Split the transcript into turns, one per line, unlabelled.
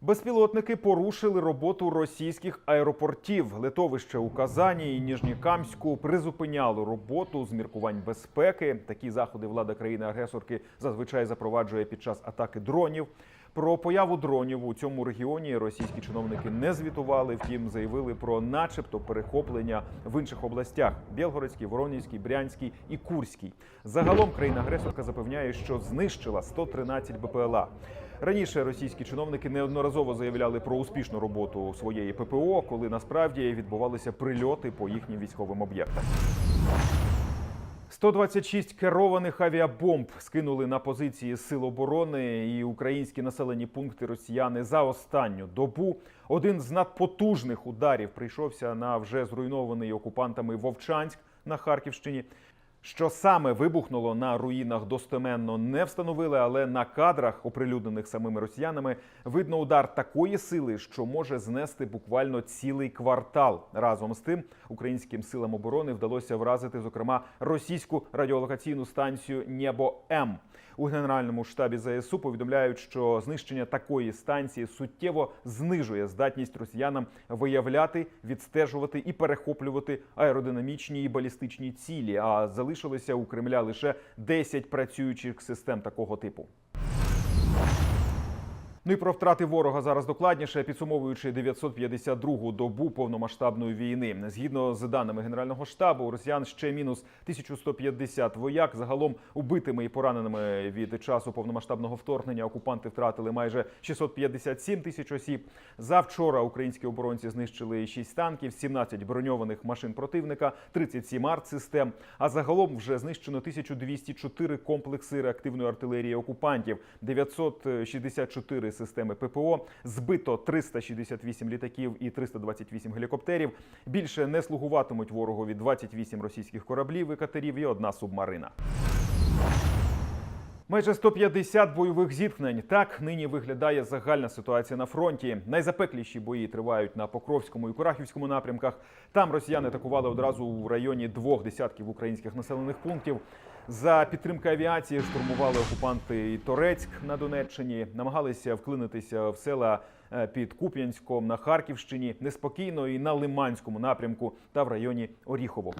Безпілотники порушили роботу російських аеропортів. Литовище у Казані і Ніжнікамську призупиняло роботу з міркувань безпеки. Такі заходи влада країни-агресорки зазвичай запроваджує під час атаки дронів. Про появу дронів у цьому регіоні російські чиновники не звітували. Втім, заявили про, начебто, перехоплення в інших областях: Білгородській, Воронезькій, Брянській і Курській. Загалом країна-агресорка запевняє, що знищила 113 БПЛА. Раніше російські чиновники неодноразово заявляли про успішну роботу своєї ППО, коли насправді відбувалися прильоти по їхнім військовим об'єктам. 126 керованих авіабомб скинули на позиції сил оборони і українські населені пункти росіяни за останню добу. Один з надпотужних ударів прийшовся на вже зруйнований окупантами Вовчанськ на Харківщині. Що саме вибухнуло на руїнах достеменно не встановили, але на кадрах, оприлюднених самими росіянами, видно удар такої сили, що може знести буквально цілий квартал. Разом з тим, українським силам оборони вдалося вразити, зокрема, російську радіолокаційну станцію Небо М. У генеральному штабі ЗСУ повідомляють, що знищення такої станції суттєво знижує здатність росіянам виявляти, відстежувати і перехоплювати аеродинамічні і балістичні цілі. А залишилося у Кремля лише 10 працюючих систем такого типу. Ну і про втрати ворога зараз докладніше, підсумовуючи 952-гу добу повномасштабної війни. Згідно з даними Генерального штабу, у росіян ще мінус 1150 вояк. Загалом убитими і пораненими від часу повномасштабного вторгнення окупанти втратили майже 657 тисяч осіб. Завчора українські оборонці знищили 6 танків, 17 броньованих машин противника, 37 артсистем. А загалом вже знищено 1204 комплекси реактивної артилерії окупантів, 964 системи ППО, збито 368 літаків і 328 гелікоптерів. Більше не слугуватимуть ворогові 28 російських кораблів і катерів і одна субмарина. Майже 150 бойових зіткнень. Так нині виглядає загальна ситуація на фронті. Найзапекліші бої тривають на Покровському і Курахівському напрямках. Там росіяни атакували одразу в районі двох десятків українських населених пунктів. За підтримки авіації штурмували окупанти і Торецьк на Донеччині, намагалися вклинитися в села е, під Куп'янськом на Харківщині, неспокійно і на Лиманському напрямку та в районі Оріхового.